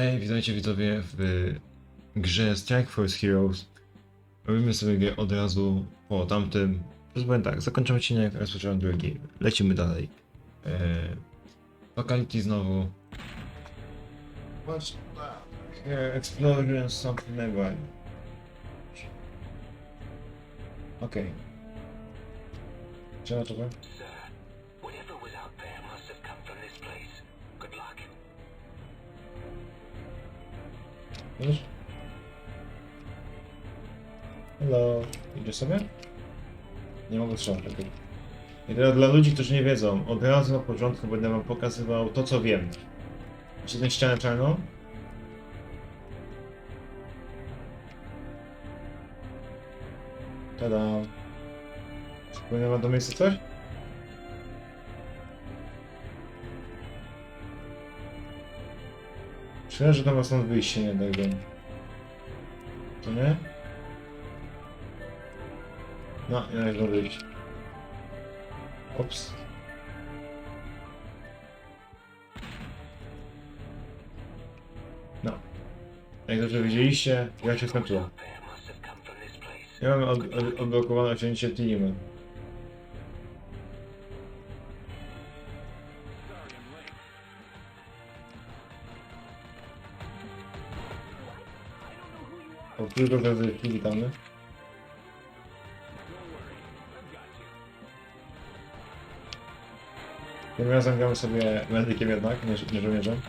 Hej, witajcie widzowie w grze Strike Force Heroes. Robimy sobie grę od razu po tamtym. Powiem tak, zakończymy odcinek, rozpoczynamy drugi. Lecimy dalej. Eee, znowu. That? Here, explosion, something nearby. Okej. Okay. Trzeba to powiem? Wiesz? Hello. Idzie sobie? Nie mogę strzelać. okej. I teraz dla ludzi, którzy nie wiedzą, od razu na początku będę wam pokazywał to, co wiem. Macie tę ścianę czarną? Tada. Przypomina wam do miejsca coś? Myślę, że tam was stąd wyjście nie jakby. To nie? No, nie da wyjść. Ops. No. Jak dobrze widzieliście, ja się skończyłem. Out there must have come from this place. Ja mam od, od, odblokowane osiągnięcie. O którego razy witamy? Tym razem gramy sobie medykiem jednak, nie, nie żołnierzem.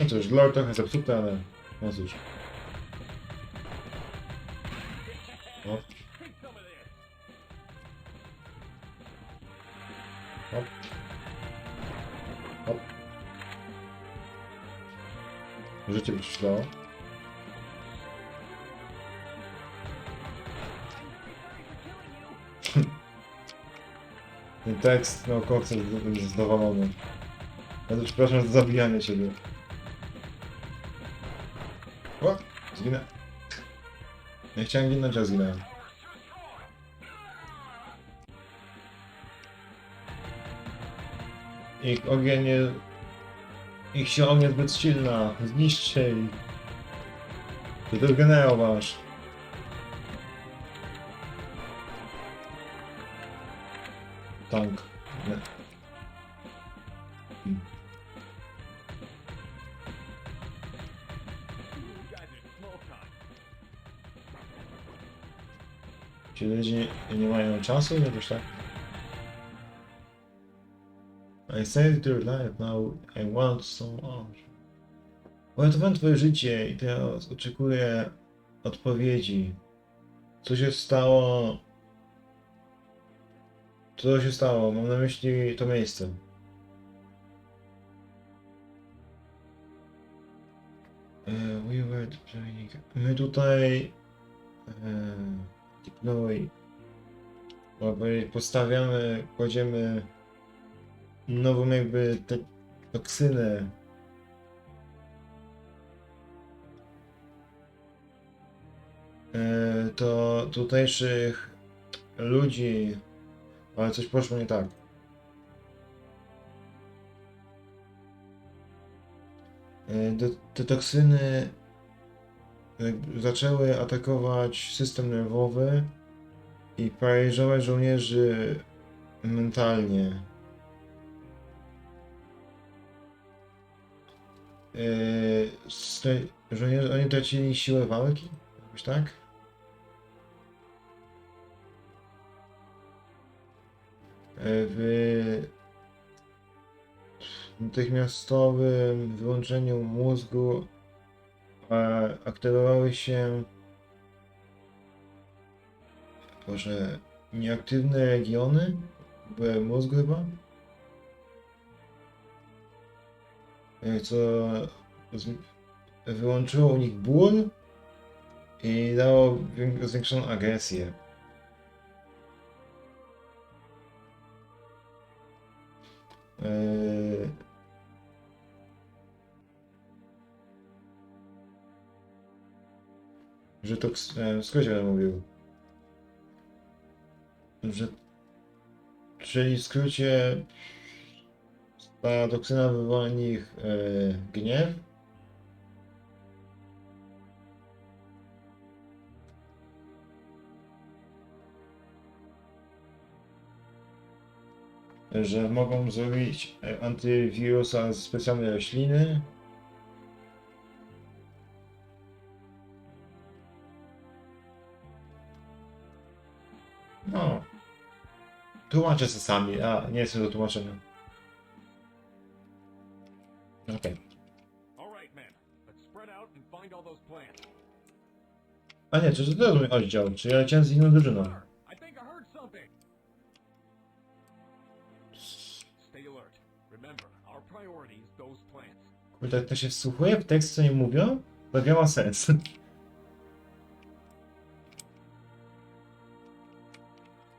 No cóż, lore trochę zepsute, ale no cóż. Hop. Hop. Hop. Życie przyszło. Tekst naukowcy jest zadowolony. To przepraszam za zabijanie ciebie. O! Zginę. Nie chciałem ginąć, a zginąłem. Ich ogień nie... Ich siła nie zbyt silna. Zniszczcie ich. To to generał. Tank. Nie. Ci ludzie nie mają czasu, wiesz tak? I saved your life, now I want some more. Uratowałem twoje życie i teraz oczekuję odpowiedzi. Co się stało? Co się stało? Mam na myśli to miejsce. E, we were training. My tutaj Deploy. Postawiamy, kładziemy nową jakby te toksynę. E, To tutejszych ludzi, ale coś poszło nie tak. E, Te, toksyny zaczęły atakować system nerwowy i paraliżować żołnierzy mentalnie. Stra- żołnierze, oni tracili siłę walki? Jakoś tak? W natychmiastowym wyłączeniu mózgu e, aktywowały się Boże, nieaktywne regiony w mózgu chyba? E, Co wyłączyło u nich ból i dało wię- zwiększoną agresję. Eee, że to w skrócie będę mówił. Że czyli w skrócie Ta toksyna wywoła w nich e, gniew. Że mogą zrobić antywirusa z specjalnej rośliny. No. Tłumaczę sobie sami, a nie jestem do tłumaczenia. Okej. Plants. A nie, czy to jest mój oddział? Czy ja leciałem z inną drużyną? Kurde, to się wsłuchuje w tekst, co nie mówią, to nie ma sens.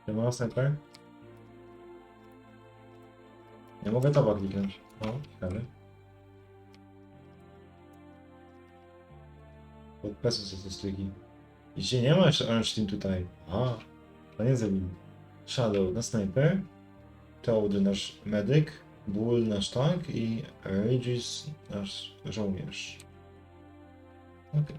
Nie ma snajper? Nie mogę toba kliknąć. O, ciekawe. Pod pesu są te dzisiaj nie ma jeszcze Orange Team tutaj. A, to nie zabili. Shadow na sniper. Toad nasz medyk. Bull nasz tank i Regis nasz żołnierz. Okej.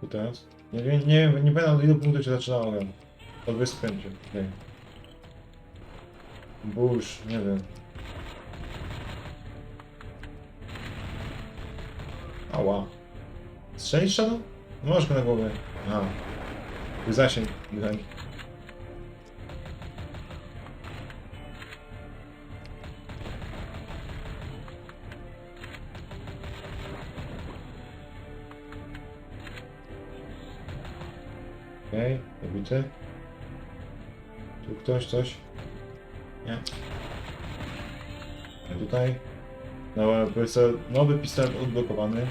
Tu teraz? Nie nie wiem, nie pamiętam od ilu punktów się zaczynało gra. To wyspędzie. Okej. Bush, nie wiem. Ała. Strzelisz Shadow? Możesz go na głowę. Aha. Tu Zasięg. Michał. Okej, okay, dobity. Tu ktoś, coś? Nie. A tutaj? No, profesor, nowy pistolet odblokowany.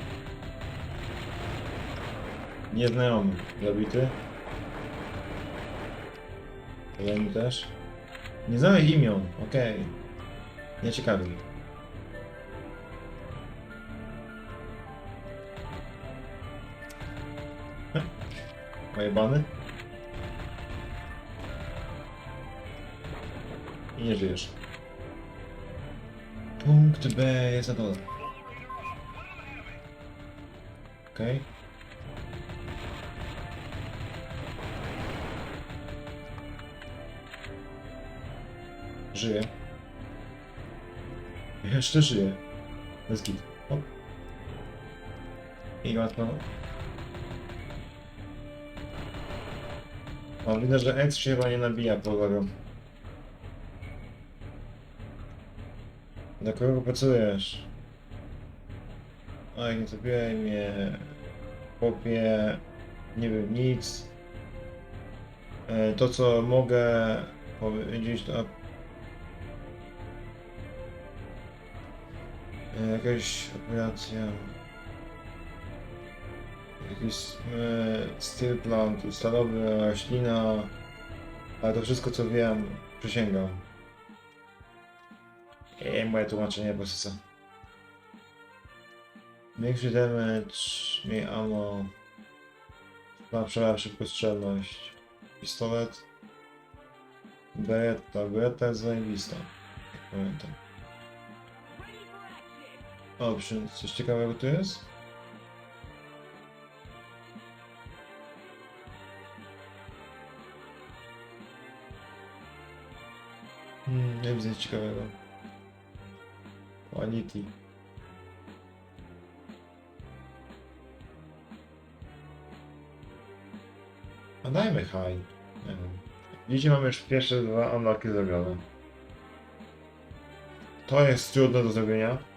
Nieznajomy, zabity. Kolejny też. Nie znamy ich imion, okej. Nie ciekawi. Ojebany? I nie żyjesz. Punkt B jest na dole. Okej. Żyje. Jeszcze żyje. Jest git. Hop. I łatwo. O, widzę, że X się chyba nie nabija powagą. Do kogo pracujesz? Oj, nie zabijaj mnie. Chłopie, nie wiem nic. E, To co mogę powiedzieć to... Jakaś operacja... Jakiś e, steel plant, stalowy, roślina... Ale to wszystko co wiem, przysięgam. Eee, moje tłumaczenie procesa. Większy damage, mniej ammo. Lepsza szybkostrzelność. Pistolet. Beretta. Beretta jest zajebista. Jak pamiętam. Options. Coś ciekawego tu jest? Hmm, nie widzę nic ciekawego. Quality. A dajmy high. Nie wiem. Widzicie, mamy już pierwsze dwa unlocki zrobione. To jest trudne do zrobienia.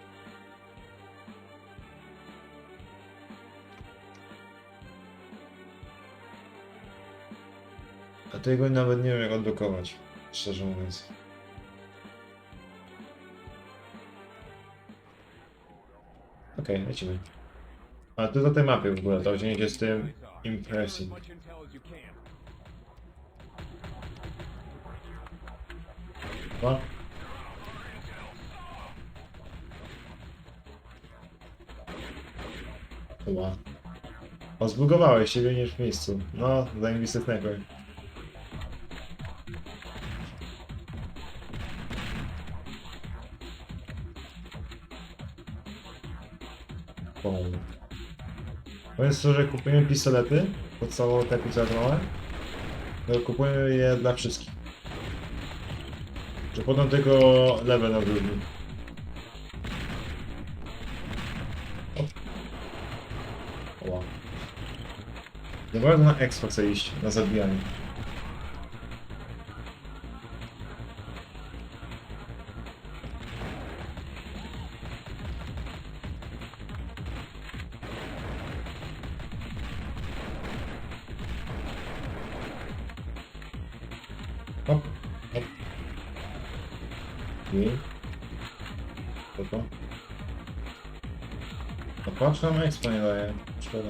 Tego nawet nie wiem jak odblokować, szczerze mówiąc. Okej, lecimy. A to do tej mapy w ogóle, to wzięcie z tym impressing. Dwa. Chyba. O, zbugowałeś się, w miejscu. No, zajebisty snajper. Powiem szczerze, kupujemy pistolety, podstawowe te pistoletne, to kupujemy je dla wszystkich. Czy potem tylko level na drugi. Bardzo na expo chcę iść, na zabijanie. Hop, hop. I... Co to? No patrz nam expo nie daje. Szkoda.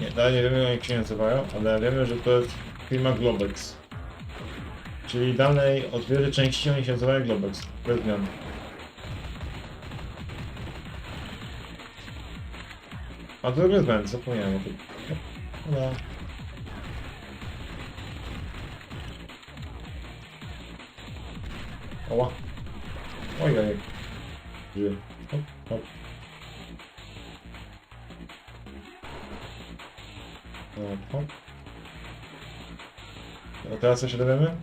Nie, dalej nie wiemy jak się nazywają, ale wiemy, że to jest firma Globex. Czyli dalej od wielu części oni się nazywają Globex. Bez zmian. A to jest Ben, zapomniałem o tym. No. Oła. Oj, oj. Żyje. Hop, hop. Hop, hop. A teraz co się dowiemy?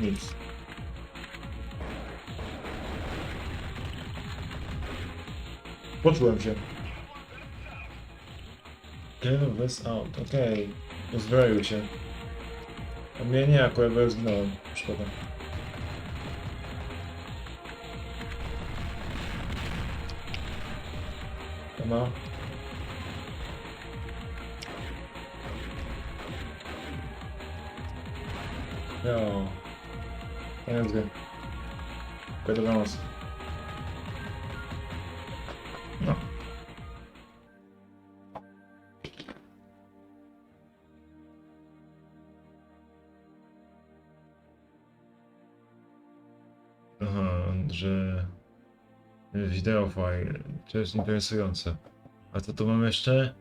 Nic. Poczułem się. Kill this out, okej. Uzbroił się. A mnie nie, akurat bo ja zginąłem. Szkoda.Ema. Jo. Koniec gry. Tylko dobranoc. No. Aha, że wideo file, to jest interesujące. A co tu mam jeszcze?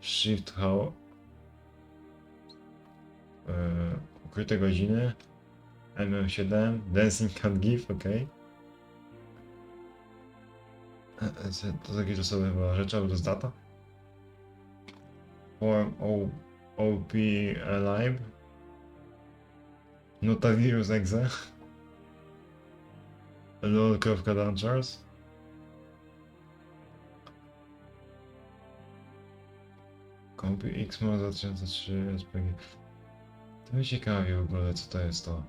Shift how ukryte godziny. MM7 Dancing Cat GIF, ok E, e, to takie czasowe chyba rzeczy, albo to jest data? Form OP Alive. Notarius Exe LOL.Launchers Kompi XMO 2003 SPG To mnie ciekawi w ogóle co to jest to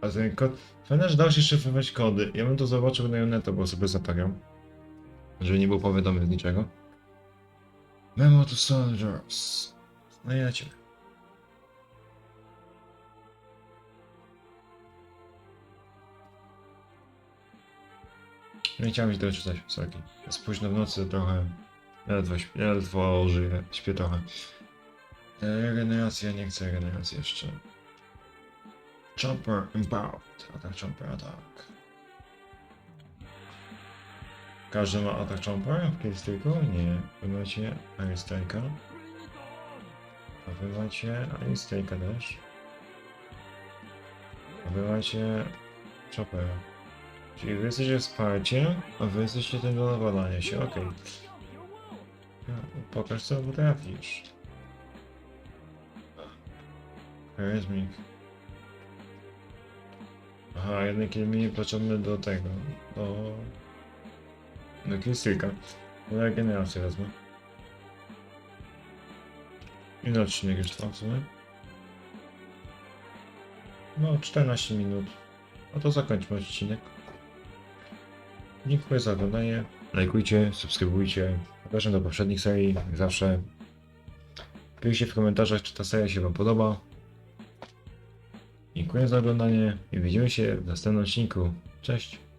A ten kod... Fajne, że dał się szyfrować kody. Ja bym to zobaczył na Uneto, bo sobie zapagram. Żeby nie było powiadomień z niczego. Memo to soldiers. No i lecimy. Nie chciałem iść doczytać, sorry. Jest późno w nocy trochę. Ledwo, śpię, ledwo żyję, śpię trochę. Regeneracja, nie chcę regeneracji jeszcze. Chopper Empowered. Atak Chopper, atak. Każdy ma atak Chopper w Killstreaku? Nie. Wy macie Aristrike'a. A wy macie Aristrike'a też. A wy macie Choppera. Czyli wy jesteście wsparciem, a wy jesteście tym do nawalania się, okej. No, Pokaż co potrafisz. Charismic. Aha, jednak mi potrzebny do tego, do... do Killstreaka. Do regeneracji wezmę. Ile odcinek już trwa w sumie? No, 14 minut. No to zakończmy odcinek. Dziękuję za oglądanie. Lajkujcie, subskrybujcie. Zapraszam do poprzednich serii, jak zawsze. Piszcie w komentarzach, czy ta seria się Wam podoba. Dziękuję za oglądanie i widzimy się w następnym odcinku. Cześć!